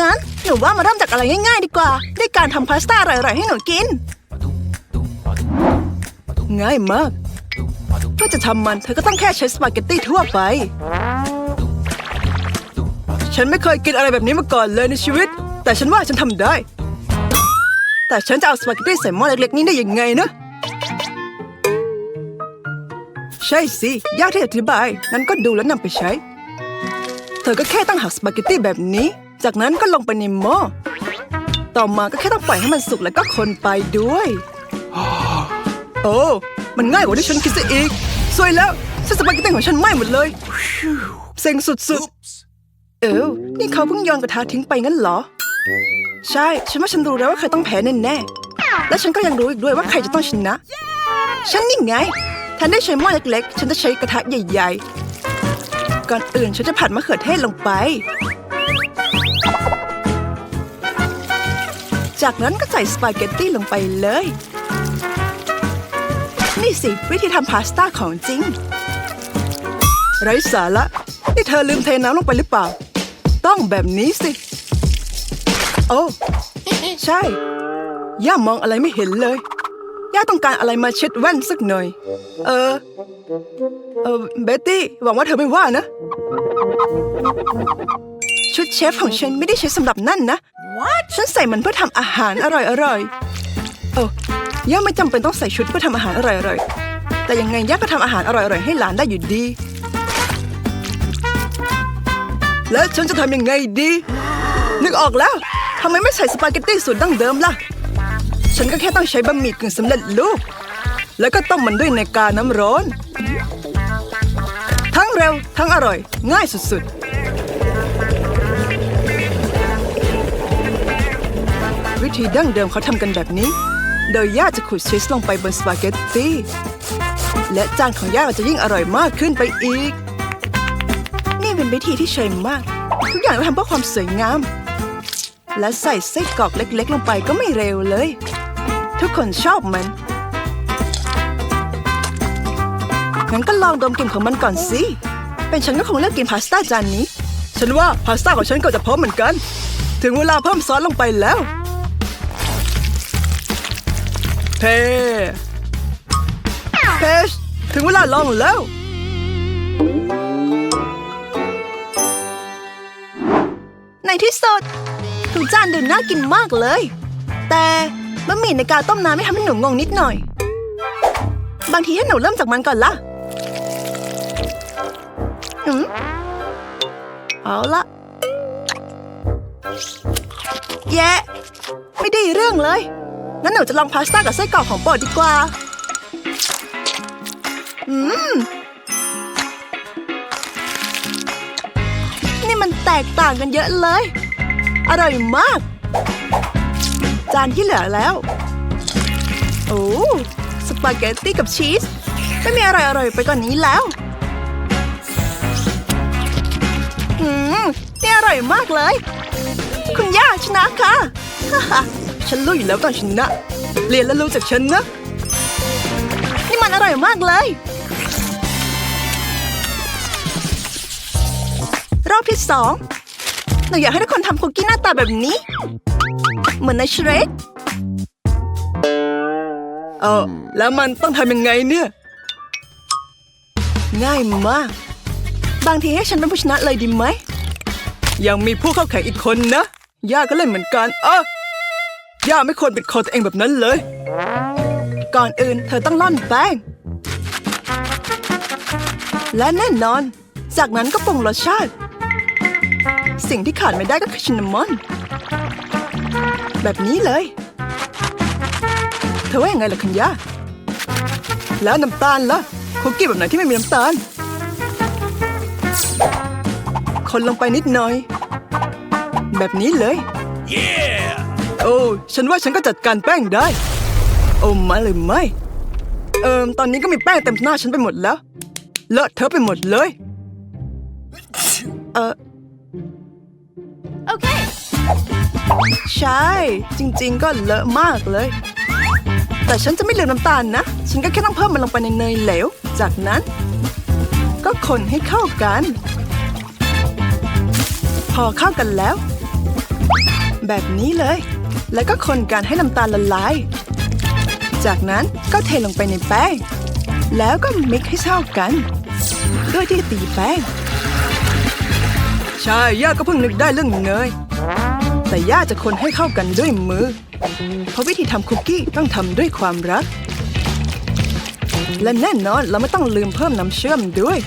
งั้นหนูว่ามาเริ่มจากอะไรง่ายๆ ดีกว่า ด้วยการทำพาสต้าอร่อยๆให้หนูกิน ง่ายมากเพื่อจะทำมันเธอก็ต้องแค่ใช้สปาเกตตี้ทั่วไป ฉันไม่เคยกินอะไรแบบนี้มาก่อนเลยในชีวิต แต่ฉันว่าฉันทำได้ แต่ฉันจะเอาสปาเกตตี้ใส่หม้อเล็กๆนี้ได้ยังไงนะใช่สิ ยากที่อธิบาย งั้นก็ดูแล้วนำไปใช้ เธอก็แค่ต้องหักสปาเกตตี้แบบนี้ จากนั้นก็ลงไปในหม้อต่อมาก็แค่ต้องปล่อยให้มันสุกแล้วก็คนไปด้วย โอ้ มันง่ายกว่าที่ฉันคิดซะอีกสวยแล้วเส้นสปาเกตตี้ของฉันไหม้หมดเลยเซ็งสุดๆ เออนี่เขาเพิ่งโยนกระทะทิ้งไปงั้นเหรอ ใช่ ฉันว่าฉันรู้แล้วว่าใครต้องแพ้แน่ๆ และฉันก็ยังรู้อีกด้วยว่าใครจะต้องชนะ ฉันนี่ไงแทนได้ใช้หม้อเล็กๆ ฉันจะใช้กระทะใหญ่ ๆ ก่อนอื่นฉันจะผัดมะเขือเทศลงไป จากนั้นก็ใส่สปาเกตตี้ลงไปเลย นี่สิ วิธีทำพาสต้าของจริง ไร้สาระ นี่เธอลืมเทน้ำลงไปหรือเปล่า ต้องแบบนี้สิ โอ้ ใช่ ย่ามองอะไรไม่เห็นเลย ย่าต้องการอะไรมาเช็ดแว่นสักหน่อย เออ เออเบตตี้ หวังว่าเธอไม่ว่านะ ชุดเชฟของฉันไม่ได้ใช้สำหรับนั่นนะ ฉันใส่มันเพื่อทำอาหารอร่อยๆโอ้ย่าไม่จำเป็นต้องใส่ชุดเพื่อทำอาหารอร่อยๆแต่ยังไงย่าก็ทำอาหารอร่อยๆให้หลานได้อยู่ดี แล้วฉันจะทำยังไงดี นึกออกแล้วทำไมไม่ใส่สปาเกตตี้สูตรดั้งเดิมล่ะ ฉันก็แค่ต้องใช้บะหมี่กึ่งสำเร็จรูปแล้วก็ต้มมันด้วยในกาน้ำร้อน ทั้งเร็วทั้งอร่อย ง่ายสุดๆ วิธีดั้งเดิมเขาทำกันแบบนี้ โดยย่าจะขูดชีสลงไปบนสปาเกตตีและจานของย่าจะยิ่งอร่อยมากขึ้นไปอีก นี่เป็นวิธีที่เชยมาก ทุกอย่างเราทำเพื่อความสวยงาม และใส่ไส้กรอกเล็กๆ ลงไปก็ไม่เร็วเลย ทุกคนชอบมันงั้นก็ลองดมกลิ่นของมันก่อนสิ เป็นฉันก็คงเลือกกินพาสต้าจานนี้ ฉันว่าพาสต้าของฉันก็จะพร้อมเหมือนกัน ถึงเวลาเพิ่มซอสลงไปแล้ว เทเพชถึงเวลาลองแล้ว ในที่สุดทุกจานดูน่ากินมากเลย แต่บะหมี่ในกาต้มน้ำไม่ทำให้หนูงงนิดหน่อย บางทีให้หนูเริ่มจากมันก่อนละอืมเอาละแย่ไม่ได้เรื่องเลย งั้นหนูจะลองพาสต้ากับไส้กรอกของโปรดดีกว่า อืม นี่มันแตกต่างกันเยอะเลย อร่อยมาก จานที่เหลือแล้ว โอ้ สปาเกตตี้กับชีส ไม่มีอะไรอร่อยไปกว่านนี้แล้ว อืม นี่อร่อยมากเลย คุณย่าชนะค่ะ ฉันรู้อยู่แล้วตอนชนะ เรียนแล้วรู้จากฉันนะ นี่มันอร่อยมากเลย รอบที่สองหนูอยากให้ทุกคนทำคุกกี้หน้าตาแบบนี้ เหมือนในเชรกเออแล้วมันต้องทำยังไงเนี่ย ง่ายมาก บางทีให้ฉันเป็นผู้ชนะเลยดีไหม ยังมีผู้เข้าแข่งอีกคนนะย่าก็เล่นเหมือนกัน เออ ย่าไม่ควรปิดคอตัวเองแบบนั้นเลย ก่อนอื่นเธอต้องล่อนแป้ง และแน่นอน จากนั้นก็ปรุงรสชาติ สิ่งที่ขาดไม่ได้ก็คือชินนามอน แบบนี้เลย เธอว่ายังไงล่ะคุณย่า แล้วน้ำตาลล่ะคุกกี้แบบไหนที่ไม่มีน้ำตาล คนลงไปนิดหน่อย แบบนี้เลย โอ้ ฉันว่าฉันก็จัดการแป้งได้ โอ้มาเลยไม่ เอิมตอนนี้ก็มีแป้งเต็มหน้าฉันไปหมดแล้ว เลอะเทอะไปหมดเลย เออ Okay. ใช่ จริง ๆ ก็เลอะมากเลย แต่ฉันจะไม่ลืมน้ำตาลนะ ฉันก็แค่ต้องเพิ่มมันลงไปในเนยเหลว จากนั้น ก็คนให้เข้ากัน พอเข้ากันแล้ว แบบนี้เลย แล้วก็คนกันให้น้ำตาลละลาย จากนั้นก็เทลงไปในแป้ง แล้วก็มิกซ์ให้เข้ากันด้วยที่ตีแป้ง ใช่ย่าก็เพิ่งนึกได้เรื่องเนย แต่ย่าจะคนให้เข้ากันด้วยมือ เพราะวิธีทำคุกกี้ต้องทำด้วยความรัก และแน่นอนเราไม่ต้องลืมเพิ่มน้ำเชื่อมด้วย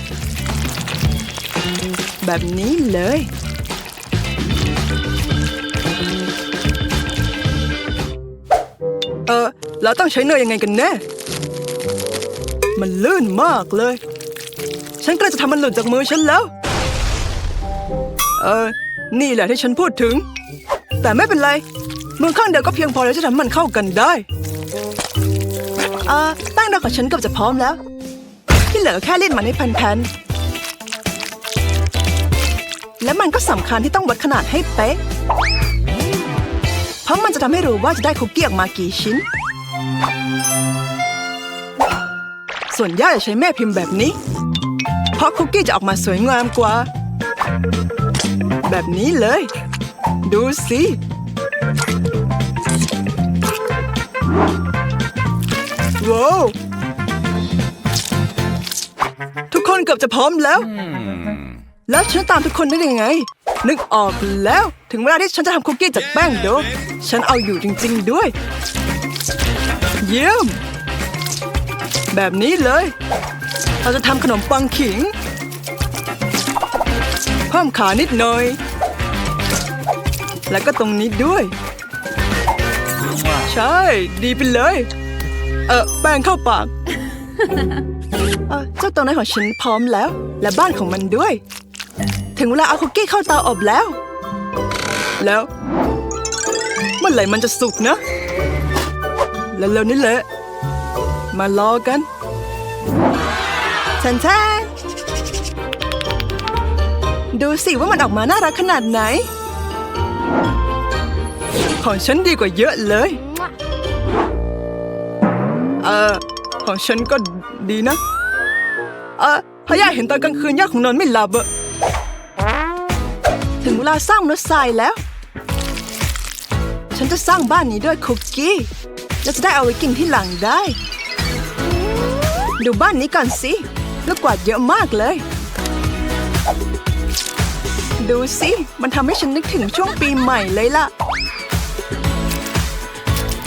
แบบนี้เลย เออเราต้องใช้เนยยังไงกันแน่ มันลื่นมากเลย ฉันก็จะทำมันหล่นจากมือฉันแล้ว เออ นี่แหละที่ฉันพูดถึง แต่ไม่เป็นไรมือข้างเดียวก็เพียงพอแล้วจะทำมันเข้ากันได้อ่าแป้งเราของฉันเกือบจะพร้อมแล้ว ที่เหลือแค่รีดมันให้แผ่นๆและมันก็สำคัญที่ต้องวัดขนาดให้เป๊ะ เพราะมันจะทำให้รู้ว่าจะได้คุกกี้ออกมากี่ชิ้น ส่วนย่าจะใช้แม่พิมพ์แบบนี้ เพราะคุกกี้จะออกมาสวยงามกว่า แบบนี้เลย ดูสิว้าวทุกคนเกือบจะพร้อมแล้ว แล้วฉันตามทุกคนได้ยังไง นึกออกแล้ว ถึงเวลาที่ฉันจะทำคุกกี้จากแป้งโดฉันเอาอยู่จริง ๆ ด้วย เยี่ยม แบบนี้เลย เราจะทำขนมปังขิง เพิ่มขานิดหน่อย แล้วก็ตรงนี้ด้วย ใช่ ดีไปเลย เออแป้งเข้าปากเออเจ้าตัวน้อยของฉันพร้อมแล้ว และบ้านของมันด้วย ถึงเวลาเอาคุกกี้เข้าเตาอบแล้ว แล้ว เมื่อไหร่มันจะสุกนะ แล้วเร็วนี่แหละ มารอกันฉันแทนดูสิว่ามันออกมาน่ารักขนาดไหน ของฉันดีกว่าเยอะเลย เออของฉันก็ดีนะ เออพอย่าเห็นตอนกลางคืนย่าของนอนไม่หลับอะ ถึงเวลาสร้างมนุษย์ทรายแล้ว ฉันจะสร้างบ้านนี้ด้วยคุกกี้แล้วจะได้เอาไว้กินที่หลังได้ ดูบ้านนี้ก่อนสิ ลูกกวาดเยอะมากเลย ดูสิ มันทำให้ฉันนึกถึงช่วงปีใหม่เลยล่ะ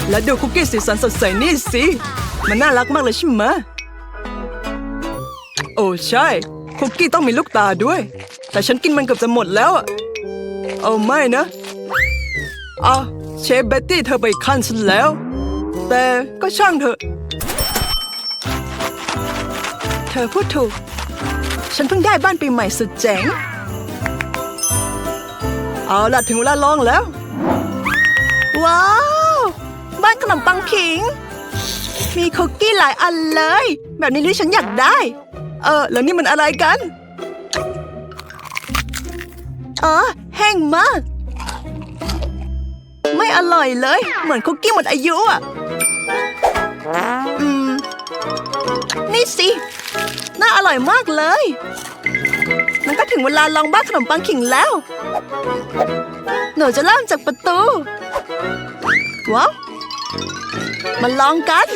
แล้วดูคุกกี้สีสันสดใสนี่สิ มันน่ารักมากเลยใช่ไหมโอ้ใช่ คุกกี้ต้องมีลูกตาด้วย แต่ฉันกินมันเกือบจะหมดแล้วอะ เอาไม่นะเอาเชฟเบตตี้เธอไปขั้นฉันแล้ว แต่ก็ช่างเถอะ เธอพูดถูก ฉันเพิ่งได้บ้านปีใหม่สุดเจ๋ง เอาล่ะถึงเวลาลองแล้ว ว้าว บ้านขนมปังขิง มีคุกกี้หลายอันเลย แบบนี้ที่ฉันอยากได้ เออ แล้วนี่มันอะไรกันเออ แห้งมาก ไม่อร่อยเลย เหมือนคุกกี้หมดอายุอะอืม นี่สิ น่าอร่อยมากเลย มันก็ถึงเวลาลองบ้าขนมปังขิงแล้ว หนูจะเริ่มจากประตู ว้าวมาลองกัน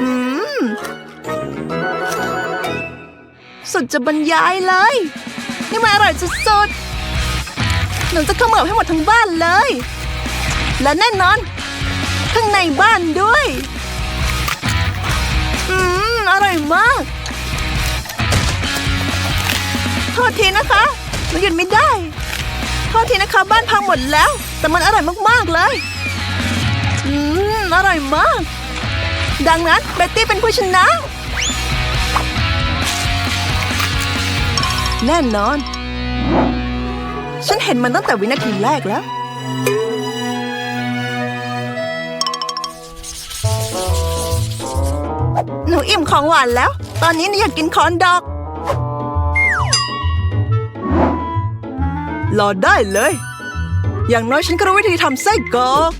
อืม สุดจะบรรยายเลย นี่มันอร่อยสุดๆ หนูจะเขมือบให้หมดทั้งบ้านเลย และแน่นอน ข้างในบ้านด้วย อืม อร่อยมาก โทษทีนะคะ หนูหยุดไม่ได้ โทษทีนะคะบ้านพังหมดแล้ว แต่มันอร่อยมากๆเลย อืม อร่อยมาก ดังนั้นเบตตี้เป็นผู้ชนะ แน่นอน ฉันเห็นมันตั้งแต่วินาทีแรกแล้ว หนูอิ่มของหวานแล้ว ตอนนี้หนูอยากกินคอนดอก รอได้เลย อย่างน้อยฉันก็รู้วิธีทำไส้กรอก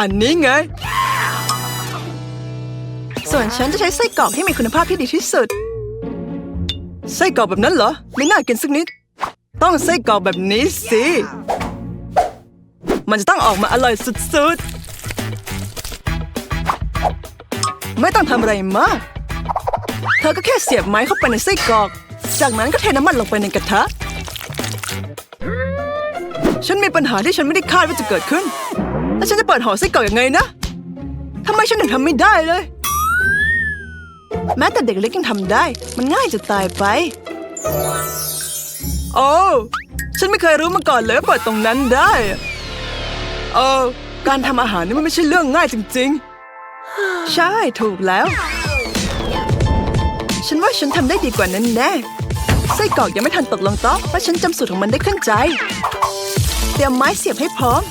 อันนี้ไง ส่วนฉันจะใช้ไส้กรอกที่มีคุณภาพที่ดีที่สุด ไส้กรอกแบบนั้นเหรอ ไม่น่ากินสักนิด ต้องไส้กรอกแบบนี้สิ มันจะต้องออกมาอร่อยสุดๆ ไม่ต้องทำอะไรมาก เธอก็แค่เสียบไม้เข้าไปในไส้กรอก จากนั้นก็เทน้ำมันลงไปในกระทะ ฉันมีปัญหาที่ฉันไม่ได้คาดว่าจะเกิดขึ้น แล้วฉันจะเปิดห่อไส้กรอกอยังไงนะทำไมฉันถึงทำไม่ได้เลย แม้แต่เด็กเล็กยังทำได้ มันง่ายจะตายไป โอ้ฉันไม่เคยรู้มาก่อนเลยว่าเปิดตรงนั้นได้เออการทำอาหารนี่มันไม่ใช่เรื่องง่ายจริง ๆ ใช่ถูกแล้ว ฉันว่าฉันทำได้ดีกว่านั้นแน่ไส้กรอกยังไม่ทันตกลงโต๊ะเพราะฉันจำสูตรของมันได้ขึ้นใจ เตรียมไม้เสียบให้พร้อม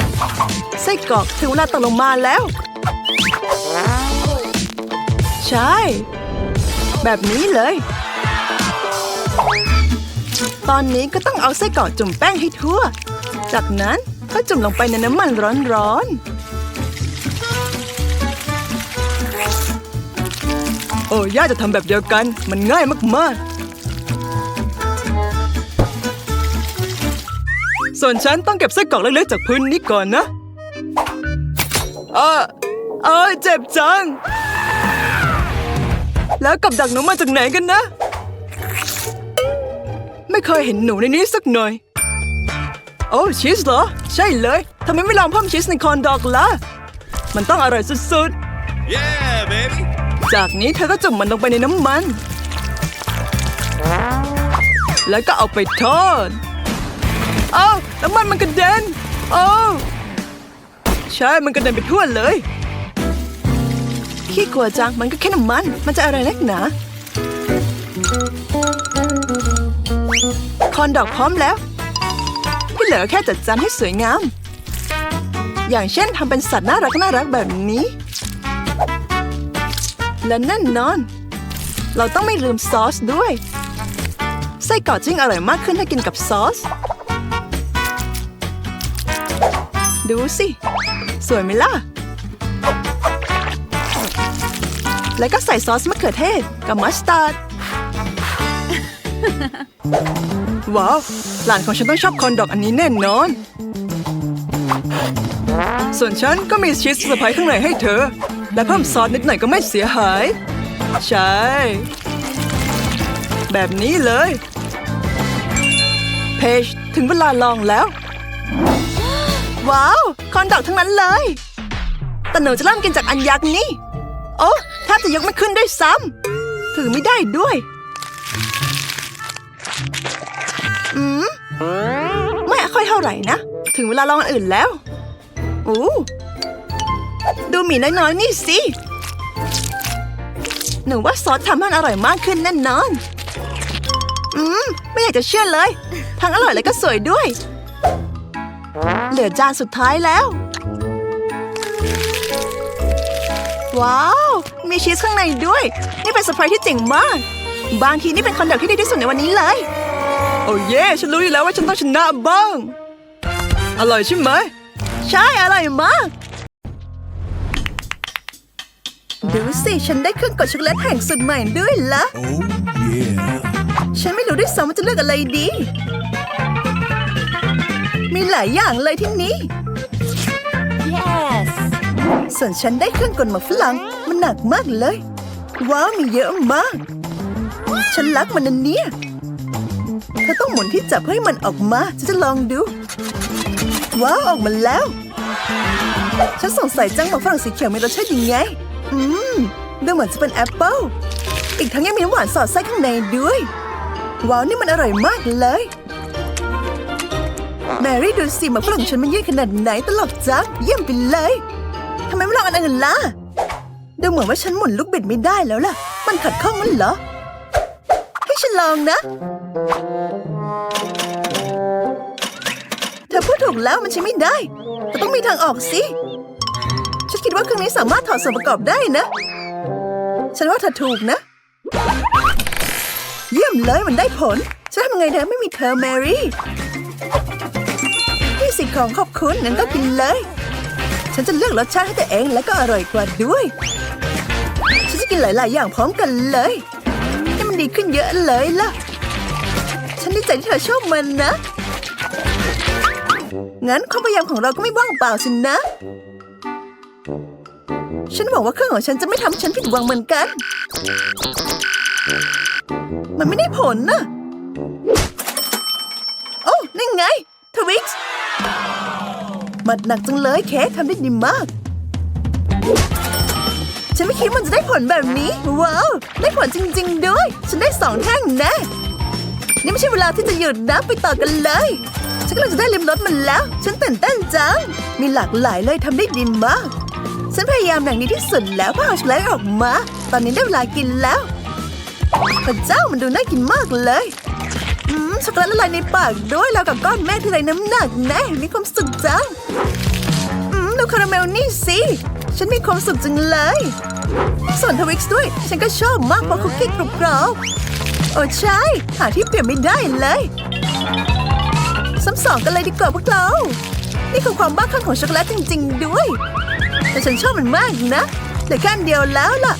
ไส้กรอกถึงเวลาตกลงมาแล้ว ใช่ แบบนี้เลย ตอนนี้ก็ต้องเอาไส้กรอกจุ่มแป้งให้ทั่ว จากนั้นก็จุ่มลงไปในน้ำมันร้อนๆ โอ้ย่าจะทำแบบเดียวกัน มันง่ายมากๆ ส่วนฉันต้องเก็บไส้กรอกเล็กๆจากพื้นนี้ก่อนนะ เออเออเจ็บจัง แล้วกับดักหนูมาจากไหนกันนะ ไม่เคยเห็นหนูในนี้สักหน่อย โอ้ชีสเหรอ ใช่เลยทำไมไม่ลองเพิ่มชีสในคอนดอกล่ะ มันต้องอร่อยสุด Yeah, baby. ๆจากนี้เธอก็จุ่มมันลงไปในน้ำมัน แล้วก็เอาไปทอดเอ้าน้ำมันมันกระเด็นโอ้ใช่มันกระเด็นไปทั่วเลย ขี้กลัวจัง มันก็แค่น้ำมัน มันจะอะไรนักหนาคอนดอกพร้อมแล้วที่เหลือแค่จัดจานให้สวยงาม อย่างเช่นทำเป็นสัตว์น่ารักน่ารักแบบนี้ และแน่นอน เราต้องไม่ลืมซอสด้วย ไส้กรอกจิ้งอร่อยมากขึ้นถ้ากินกับซอส ดูสิ สวยไหมล่ะ แล้วก็ใส่ซอสมะเขือเทศกับมัสตาร์ด ว้าว หลานของฉันต้องชอบคอนดอกอันนี้แน่นอน ส่วนฉันก็มีชีสเซอร์ไพรส์ข้างในให้เธอ และเพิ่มซอสนิดหน่อยก็ไม่เสียหาย ใช่ แบบนี้เลย เพจถึงเวลาลองแล้ว ว้าว คอนดอกทั้งนั้นเลย แต่หนูจะเริ่มกินจากอันยักษ์นี่ โอ้ แทบจะยกไม่ขึ้นด้วยซ้ำถือไม่ได้ด้วย อืม ไม่ค่อยเท่าไหร่นะ ถึงเวลาลองอันอื่นแล้วอู้ดูหมี่น้อยๆนี่สิ หนูว่าซอสทำให้มันอร่อยมากขึ้นแน่นอน อืม ไม่อยากจะเชื่อเลย ทั้งอร่อยและก็สวยด้วย เหลือจานสุดท้ายแล้ว ว้าว มีชีสข้างในด้วย นี่เป็นเซอร์ไพรส์ที่เจ๋งมาก บางทีนี่เป็นคอนเดกที่ดีที่สุดในวันนี้เลย โอ้เย่ฉันรู้อยู่แล้วว่าฉันต้องชนะบ้าง อร่อยใช่ไหม ใช่ อร่อยมาก ดูสิ ฉันได้เครื่องกดช็อกโกแลตแห่งสุดใหม่ด้วยละ Oh, yeah. ฉันไม่รู้ด้วยซ้ำว่าจะเลือกอะไรดี มีหลายอย่างเลยที่นี้ Yes. ส่วนฉันได้เครื่องกลหมากฝรั่งมันหนักมากเลย ว้าวมีเยอะมาก ฉันรักมันนันเนี่ยเธอต้องหมุนที่จับเพื่อให้มันออกมาฉันจะลองดู ว้าวออกมาแล้ว ฉันสงสัยจังหมากฝรั่งสีเขียวมีรสชาติยังไง อืมดูเหมือนจะเป็นแอปเปิลอีกทั้งยังมีน้ำหวานสอดไส้ข้างในด้วย ว้าวนี่มันอร่อยมากเลยแมรี่ดูสิหมากฝรั่งฉันมันยืดขนาดไหนตลกจังเยี่ยมไปเลยำไมไม่ลองอันอื่นล่ะดูเหมือนว่าฉันหมุนลูกบิดไม่ได้แล้วล่ะ มันขัดข้องงั้นเหรอ ให้ฉันลองนะ เธอพูดถูกแล้วมันใช้ไม่ได้แต่ต้องมีทางออกสิ ฉันคิดว่าเครื่องนี้สามารถถอดส่วนประกอบได้นะ ฉันว่าเธอถูกนะ เยี่ยมเลยมันได้ผล ฉันทำไงนะไม่มีเธอแมรี่นี่สิ่งของขอบคุณนั้นก็กินเลย ฉันจะเลือกรสชาติให้ตัวเองและก็อร่อยกว่าด้วย ฉันจะกินหลาย ๆ อย่างพร้อมกันเลยให้มันดีขึ้นเยอะเลยล่ะ ฉันดีใจที่เธอชอบมันนะ งั้นความพยายามของเราก็ไม่ว่างเปล่าสินะ ฉันหวังว่าเครื่องของฉันจะไม่ทำฉันผิดหวังเหมือนกัน มันไม่ได้ผลนะ โอ้นั่นไงทวิก มัดหนักจังเลยเค้กทำได้ดีมาก ฉันไม่คิดมันจะได้ผลแบบนี้ ว้าว ได้ผลจริง ๆ ด้วย ฉันได้สองแท่งแน่นี่ไม่ใช่เวลาที่จะหยุดนะไปต่อกันเลย ฉันกำลังจะได้ลิมรสมันแล้ว ฉันตื่นเต้นจัง มีหลากหลายเลยทำได้ดีมาก ฉันพยายามอย่างนี้ที่สุดแล้วเพื่อเอาช็อกโกแลตออกมา ตอนนี้ได้เวลากินแล้วพระเจ้ามันดูน่ากินมากเลย อืมช็อกโกแลตละลายในปากด้วยแล้วกับก้อนแม่ที่ไรน้ำหนักแน่มีความสุขจังอืมดูคาราเมลนี่สิฉันมีความสุขจังเลย ส่วนทวิกซ์ด้วย ฉันก็ชอบมากเพราะคุกกี้กรอบๆโอ้ใช่ หาที่เปรียบไม่ได้เลยซ้ำสองกันเลยดีกว่าพวกเรา นี่คือความบ้าคลั่งของช็อกโกแลตจริง ๆ ด้วย แต่ฉันชอบมันมากนะเหลือแค่เดียวแล้วล่ะ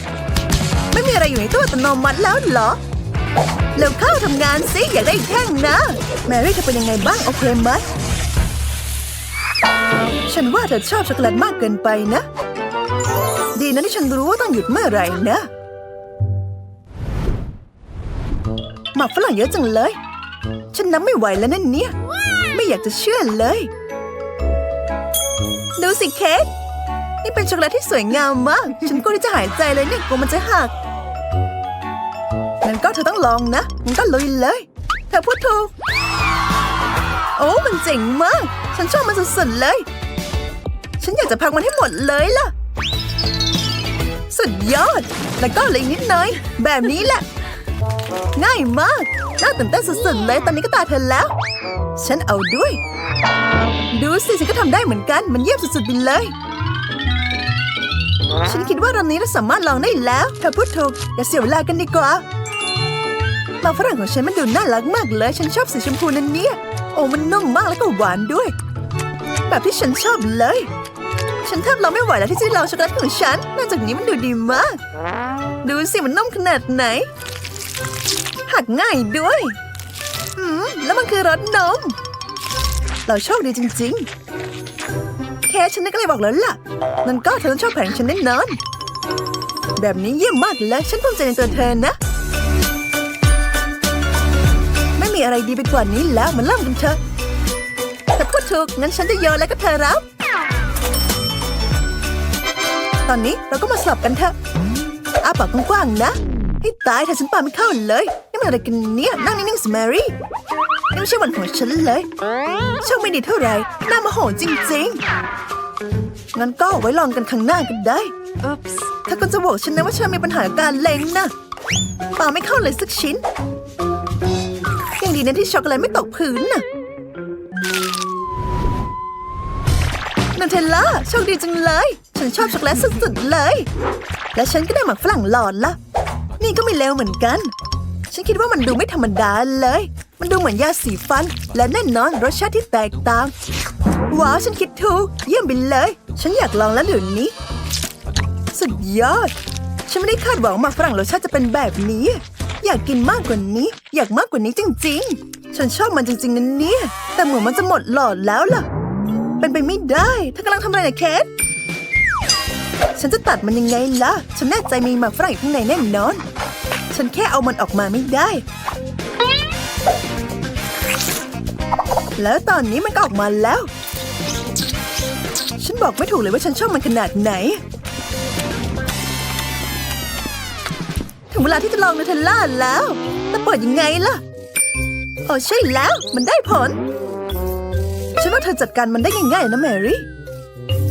ไม่มีอะไรอยู่ในตู้อัตโนมัติแล้วเหรอ เร็วเข้าทำงานสิอยากได้อีกแท่งนะ แมรี่เธอเป็นยังไงบ้าง โอเคไหมฉันว่าเธอชอบช็อกโกแลตมากเกินไปนะ ดีนะที่ฉันรู้ว่าต้องหยุดเมื่อไหร่นะหมักฝรั่งเยอะจังเลย ฉันนับไม่ไหวแล้วนั่นเนี่ย ไม่อยากจะเชื่อเลย ดูสิเค้กนี่เป็นช็อกโกแลตที่สวยงามมาก ฉันกลัวที่จะหายใจเลยเนี่ยกลัวมันจะหัก งั้นก็เธอต้องลองนะงั้นก็ลุยเลย เธอพูดถูก โอ้มันเจ๋งมาก ฉันชอบมันสุดๆเลย ฉันอยากจะพักมันให้หมดเลยล่ะ สุดยอด แล้วก็เลยนิดหน่อย แบบนี้แหละ ง่ายมากน่าตื่นเต้นสุดๆเลยตอนนี้ก็ตาเธอแล้ว ฉันเอาด้วย ดูสิฉันก็ทำได้เหมือนกันมันเยี่ยมสุดๆไปเลยฉันคิดว่ารอบนี้เราสามารถลองได้แล้วเธอพูดถูกอย่าเสียเวลากันดีกว่า หมาฝรั่งของฉันมันดูน่ารักมากเลย ฉันชอบสีชมพูนั่นเนี่ย โอ้มันนุ่มมากแล้วก็หวานด้วย แบบที่ฉันชอบเลย ฉันแทบรอไม่ไหวแล้วที่จะลองช็อกโกแลตของฉันนอกจากนี้มันดูดีมาก ดูสิมันนุ่มขนาดไหน หักง่ายด้วยอืมแล้วมันคือรสนม เราโชคดีจริง ๆ แค่ฉันนึกอะไรบอกแล้วล่ะนั่นก็เธอต้องชอบแผงฉันแน่นอน แบบนี้เยี่ยมมากเลย ฉันภูมิใจในตัวเธอนะ อะไรดีไปกว่านี้แล้วมันเริ่มกันเถอะแต่พูดถูก งั้นฉันจะโยนแล้วก็เธอรับ ตอนนี้เราก็มาสลับกันเถอะอาปากกว้างๆนะ ให้ตายถ้าฉันปาไม่เข้าเลย นี่มันอะไรกันเนี่ย นั่งนิ่งๆสิแมรี่นี่ไม่ใช่วันของฉันเลยโชคไม่ดีเท่าไหร่น่าโมโหจริงๆ งั้นก็ไว้ลองกันครั้งหน้ากันได้ Oops. ถ้าคุณจะบอกฉันนะว่าเธอมีปัญหาการเล็งนะปาไม่เข้าเลยสักชิ้นยัง ดีนะที่ช็อกโกแลตไม่ตกพื้นน่ะนันเทลล่าโชคดีจังเลย ฉันชอบช็อกโกแลตสุดๆเลย และฉันก็ได้หมักฝรั่งหลอดละ นี่ก็ไม่เลวเหมือนกัน ฉันคิดว่ามันดูไม่ธรรมดาเลย มันดูเหมือนยาสีฟัน และแน่นอนรสชาติที่แตกต่าง ว้าวฉันคิดถูกเยี่ยมไปเลย ฉันอยากลองแล้วเดี๋ยวนี้ สุดยอด ฉันไม่ได้คาดหวังหมากฝรั่งรสชาติจะเป็นแบบนี้ อยากกินมากกว่านี้ อยากมากกว่านี้จริง ๆ ฉันชอบมันจริงๆนะเนี่ย แต่เหมือนมันจะหมดหลอดแล้วล่ะ เป็นไปไม่ได้เธอกำลังทำอะไรนะเคทฉันจะตัดมันยังไงล่ะ ฉันแน่ใจมีหมากฝรั่งอยู่ข้างในแน่นอน ฉันแค่เอามันออกมาไม่ได้ แล้วตอนนี้มันก็ออกมาแล้ว ฉันบอกไม่ถูกเลยว่าฉันชอบมันขนาดไหน เวลาที่จะลองนูเทลล่าแล้ว แต่เปิดยังไงล่ะ โอ้ใช่แล้ว มันได้ผล ฉันว่าเธอจัดการมันได้ง่ายๆนะแมรี่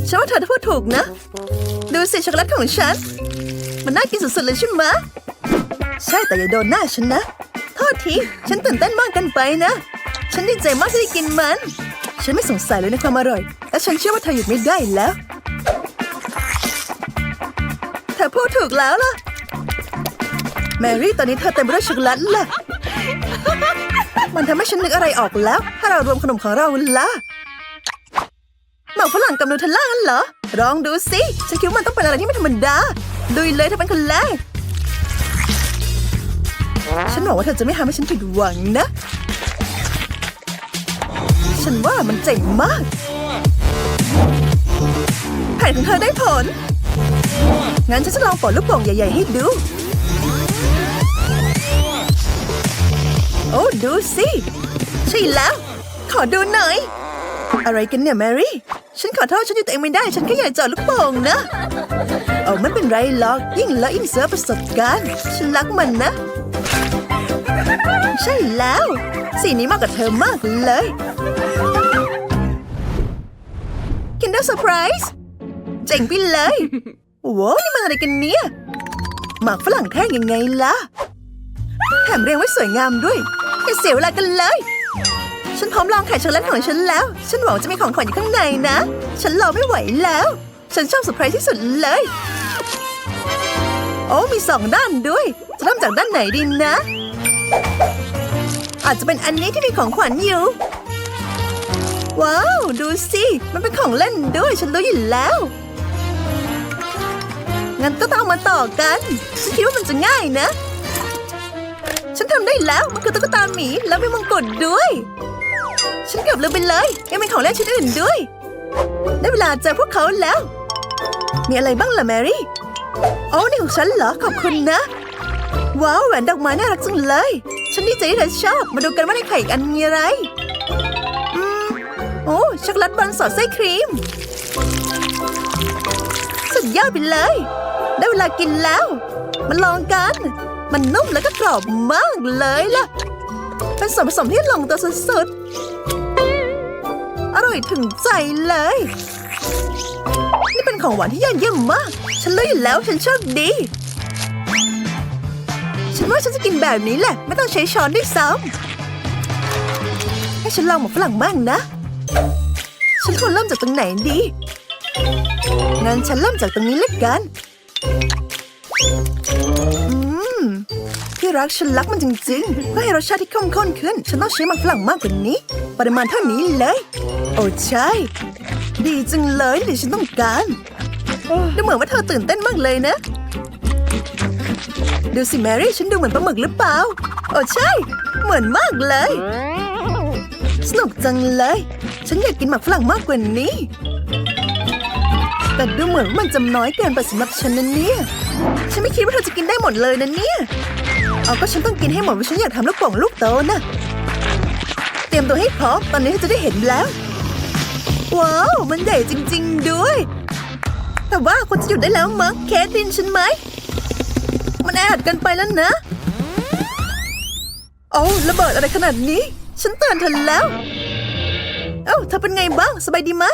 ฉันว่าเธอพูดถูกนะ ดูสิช็อกโกแลตของฉัน มันน่ากินสุดๆเลยใช่ไหมใช่แต่อย่าโดนหน้าฉันนะ โทษที ฉันตื่นเต้นมากกันไปนะ ฉันดีใจมากที่ได้กินมัน ฉันไม่สงสัยเลยในความอร่อย และฉันเชื่อว่าเธอหยุดไม่ได้แล้ว เธอพูดถูกแล้วล่ะ แมรี่ตอนนี้เธอเต็มไปด้วยช็อกโกแลตแหละ มันทำให้ฉันนึกอะไรออกแล้ว ถ้าเรารวมขนมของเราละหมากฝรั่งกับนูเทลล่างั้นเหรอลองดูสิฉันคิดว่ามันต้องเป็นอะไรที่ไม่ธรรมดาดุยเลยเธอเป็นคนแรกฉันหวังว่าเธอจะไม่ทำให้ฉันผิดหวังนะ ฉันว่ามันเจ๋งมากแผนของเธอได้ผล งั้นฉันจะลองปลดลูกโป่งใหญ่ ๆ ให้ดู อ้ดูสิ ใช่แล้ว ขอดูหน่อย อะไรกันเนี่ยแมรี่ ฉันขอโทษฉันอยู่ตัวเองไม่ได้ ฉันแค่อยากจอดลูกโป่งนะโอ้ไม่เป็นไรหรอก ยิ่งเลอะยิ่งเสียประสบการณ์ฉันรักมันนะ ใช่แล้ว สีนี้เหมาะกับเธอมากเลย Kinder Surprise เจ๋งไปเลยว้าวนี่มันอะไรกันเนี่ยหมากฝรั่งแท่งยังไงล่ะ แถมเรียงไว้สวยงามด้วย อย่าเสียเวลากันเลย ฉันพร้อมลองไข่ช็อกโกแลตของฉันแล้ว ฉันหวังจะมีของขวัญอยู่ข้างในนะ ฉันรอไม่ไหวแล้ว ฉันชอบเซอร์ไพรส์ที่สุดเลย โอ้มีสองด้านด้วย จะเริ่มจากด้านไหนดีนะ อาจจะเป็นอันนี้ที่มีของขวัญอยู่ ว้าว ดูสิ มันเป็นของเล่นด้วย ฉันรู้อยู่แล้วงั้นก็ต้องเอามาต่อกัน ฉันคิดว่ามันจะง่ายนะ ฉันทำได้แล้วมันคือตุ๊กตาหมีแล้วมีมงกุฎด้วย ฉันเกือบลืมไปเลยยังมีของเล่นชิ้นอื่นด้วย ได้เวลาเจอพวกเขาแล้ว มีอะไรบ้างล่ะแมรี่โอ้นี่ของฉันเหรอขอบคุณนะ ว้าวแหวนดอกไม้น่ารักจังเลย ฉันดีใจที่เธอชอบมาดูกันว่าในไข่อีกอันมีอะไรอืมโอ้ช็อกโกแลตบอลสอดไส้ครีม สุดยอดไปเลย ได้เวลากินแล้ว มาลองกัน มันนุ่มแล้วก็กรอบมากเลยล่ะ เป็นส่วนผสมที่ลงตัวสุดๆ อร่อยถึงใจเลย นี่เป็นของหวานที่ยอดเยี่ยมมาก ฉันรู้อยู่แล้วฉันโชคดี ฉันว่าฉันจะกินแบบนี้แหละ ไม่ต้องใช้ช้อนด้วยซ้ำให้ฉันลองหมกฝรั่งบ้างนะ ฉันควรเริ่มจากตรงไหนดี งั้นฉันเริ่มจากตรงนี้เละกัน รักฉันรักมันจริงๆ เพื่อให้รสชาติที่เข้มข้นขึ้น ฉันต้องใช้มันฝรั่งมากกว่านี้ ปริมาณเท่านี้เลย โอ้ใช่ ดีจังเลยที่ฉันต้องการดูเหมือนว่าเธอตื่นเต้นมากเลยนะ ดูสิแมรี่ฉันดูเหมือนปลาหมึกหรือเปล่า โอ้ใช่ เหมือนมากเลย สนุกจังเลย ฉันอยากกินหมักฝรั่งมากกว่านี้ แต่ดูเหมือนว่ามันจำน้อยเกินไปสำหรับฉันนะเนี่ย ฉันไม่คิดว่าเธอจะกินได้หมดเลยนะเนี่ย เอาก็ฉันต้องกินให้หมดเพราะฉันอยากทำลูกโป่งลูกโตนะ เตรียมตัวให้พร้อมตอนนี้เธอจะได้เห็นแล้ว ว้าว มันใหญ่จริง ๆ ด้วย แต่ว่าควรจะหยุดได้แล้วมั้งเคสดินฉันไหม มันแออัดกันไปแล้วนะ โอ้ระเบิดอะไรขนาดนี้ ฉันเตือนเธอแล้ว เอ้าเธอเป็นไงบ้าง สบายดีไหม